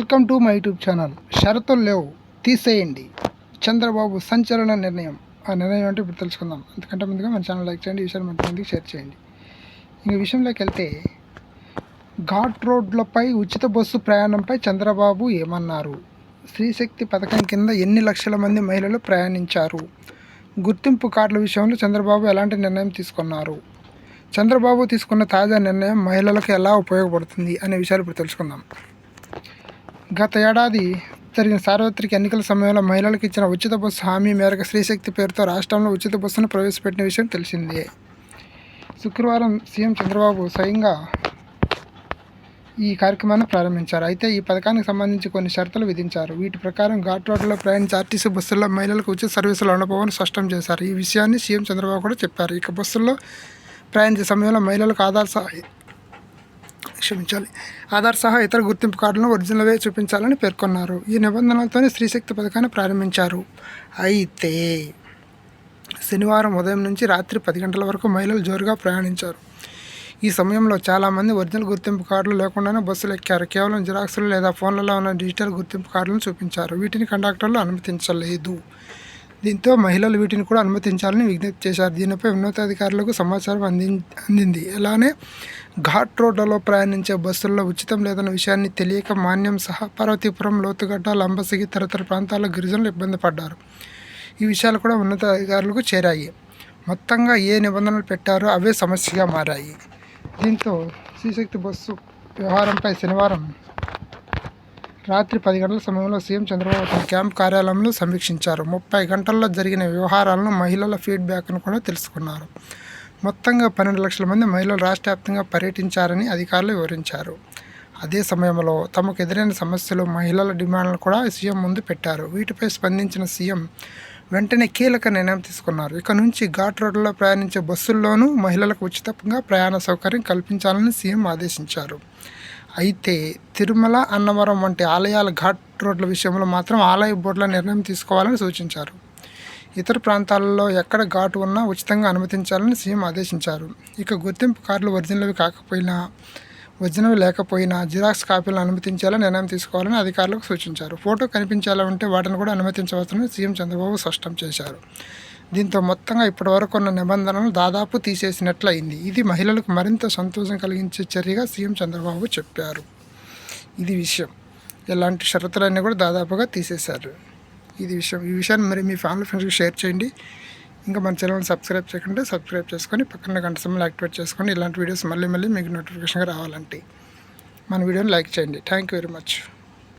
Welcome to my YouTube channel. షరతులు లేవు. తీసేయండి. చంద్రబాబు సంచలన నిర్ణయం. ఆ నిర్ణయం అంటే ఇప్పుడు తెలుసుకుందాం. ఎందుకంటే ముందుగా మన ఛానల్ లైక్ చేయండి ఈ విషయాన్ని మంచి షేర్ చేయండి. ఇంక విషయంలోకి వెళ్తే ఘాట్ రోడ్లపై ఉచిత బస్సు ప్రయాణంపై చంద్రబాబు ఏమన్నారు? స్త్రీశక్తి పథకం కింద ఎన్ని లక్షల మంది మహిళలు ప్రయాణించారు? గుర్తింపు కార్డుల విషయంలో చంద్రబాబు ఎలాంటి నిర్ణయం తీసుకున్నారు? చంద్రబాబు తీసుకున్న తాజా నిర్ణయం మహిళలకు ఎలా ఉపయోగపడుతుంది అనే విషయాలు ఇప్పుడు తెలుసుకుందాం. గత ఏడాది జరిగిన సార్వత్రిక ఎన్నికల సమయంలో మహిళలకు ఇచ్చిన ఉచిత బస్సు హామీ మేరకు స్త్రీశక్తి పేరుతో రాష్ట్రంలో ఉచిత బస్సును ప్రవేశపెట్టిన విషయం తెలిసిందే. శుక్రవారం సీఎం చంద్రబాబు స్వయంగా ఈ కార్యక్రమాన్ని ప్రారంభించారు. అయితే ఈ పథకానికి సంబంధించి కొన్ని షరతులు విధించారు. వీటి ప్రకారం ఘాట్ రోడ్లో ప్రయాణించే ఆర్టీసీ బస్సుల్లో మహిళలకు ఉచిత సర్వీసులు ఉండబోవని స్పష్టం చేశారు. ఈ విషయాన్ని సీఎం చంద్రబాబు కూడా చెప్పారు. ఇక బస్సుల్లో ప్రయాణించే సమయంలో మహిళలకు ఆధార్ క్షమించాలి. ఆధార్ సహా ఇతర గుర్తింపు కార్డులను ఒరిజినల్వే చూపించాలని పేర్కొన్నారు. ఈ నిబంధనలతోనే స్త్రీశక్తి పథకాన్ని ప్రారంభించారు. అయితే శనివారం ఉదయం నుంచి రాత్రి పది గంటల వరకు మహిళలు జోరుగా ప్రయాణించారు. ఈ సమయంలో చాలామంది ఒరిజినల్ గుర్తింపు కార్డులు లేకుండానే బస్సులు ఎక్కారు. కేవలం జిరాక్సులు లేదా ఫోన్లలో ఉన్న డిజిటల్ గుర్తింపు కార్డులను చూపించారు. వీటిని కండక్టర్లు అనుమతించలేదు. దీంతో మహిళలు వీటిని కూడా అనుమతించాలని విజ్ఞప్తి చేశారు. దీనిపై ఉన్నతాధికారులకు సమాచారం అంది అందింది. అలానే ఘాట్ రోడ్లలో ప్రయాణించే బస్సుల్లో ఉచితం లేదన్న విషయాన్ని తెలియక మాన్యం సహా పార్వతీపురం లోతుగడ్డ లంబసిగి తదితర ప్రాంతాల గిరిజనులు ఇబ్బంది పడ్డారు. ఈ విషయాలు కూడా ఉన్నతాధికారులకు చేరాయి. మొత్తంగా ఏ నిబంధనలు పెట్టారో అవే సమస్యగా మారాయి. దీంతో శ్రీశక్తి బస్సు వ్యవహారంపై శనివారం రాత్రి పది గంటల సమయంలో సీఎం చంద్రబాబు తన క్యాంప్ కార్యాలయంలో సమీక్షించారు. ముప్పై గంటల్లో జరిగిన వ్యవహారాలను మహిళల ఫీడ్బ్యాక్ను కూడా తెలుసుకున్నారు. మొత్తంగా పన్నెండు లక్షల మంది మహిళలు రాష్ట్ర వ్యాప్తంగా పర్యటించారని అధికారులు వివరించారు. అదే సమయంలో తమకు ఎదురైన సమస్యలు మహిళల డిమాండ్లు కూడా సీఎం ముందు పెట్టారు. వీటిపై స్పందించిన సీఎం వెంటనే కీలక నిర్ణయం తీసుకున్నారు. ఇక నుంచి ఘాట్ రోడ్లలో ప్రయాణించే బస్సుల్లోనూ మహిళలకు ఉచితంగా ప్రయాణ సౌకర్యం కల్పించాలని సీఎం ఆదేశించారు. అయితే తిరుమల అన్నవరం వంటి ఆలయాల ఘాట్ రోడ్ల విషయంలో మాత్రం ఆలయ బోర్డుల నిర్ణయం తీసుకోవాలని సూచించారు. ఇతర ప్రాంతాలలో ఎక్కడ ఘాటు ఉన్నా ఉచితంగా అనుమతించాలని సీఎం ఆదేశించారు. ఇక గుర్తింపు కార్డులు ఒరిజినల్వి కాకపోయినా ఒరిజినల్ లేకపోయినా జిరాక్స్ కాపీలను అనుమతించేలా నిర్ణయం తీసుకోవాలని అధికారులకు సూచించారు. ఫోటో కనిపించేలా ఉంటే వాటిని కూడా అనుమతించవచ్చని సీఎం చంద్రబాబు స్పష్టం చేశారు. దీంతో మొత్తంగా ఇప్పటివరకు ఉన్న నిబంధనలు దాదాపు తీసేసినట్లయింది. ఇది మహిళలకు మరింత సంతోషం కలిగించే చర్యగా సీఎం చంద్రబాబు చెప్పారు. ఇది విషయం. ఎలాంటి షరతులన్నీ కూడా దాదాపుగా తీసేశారు. ఇది విషయం ఈ విషయాన్ని మరి మీ ఫ్యామిలీ ఫ్రెండ్స్కి షేర్ చేయండి. ఇంకా మన ఛానల్ని సబ్స్క్రైబ్ చేయకుండా సబ్స్క్రైబ్ చేసుకొని పక్కన గంట సమయంలో యాక్టివేట్ చేసుకొని ఇలాంటి వీడియోస్ మళ్ళీ మళ్ళీ మీకు నోటిఫికేషన్గా రావాలంటే మన వీడియోని లైక్ చేయండి. Thank you very much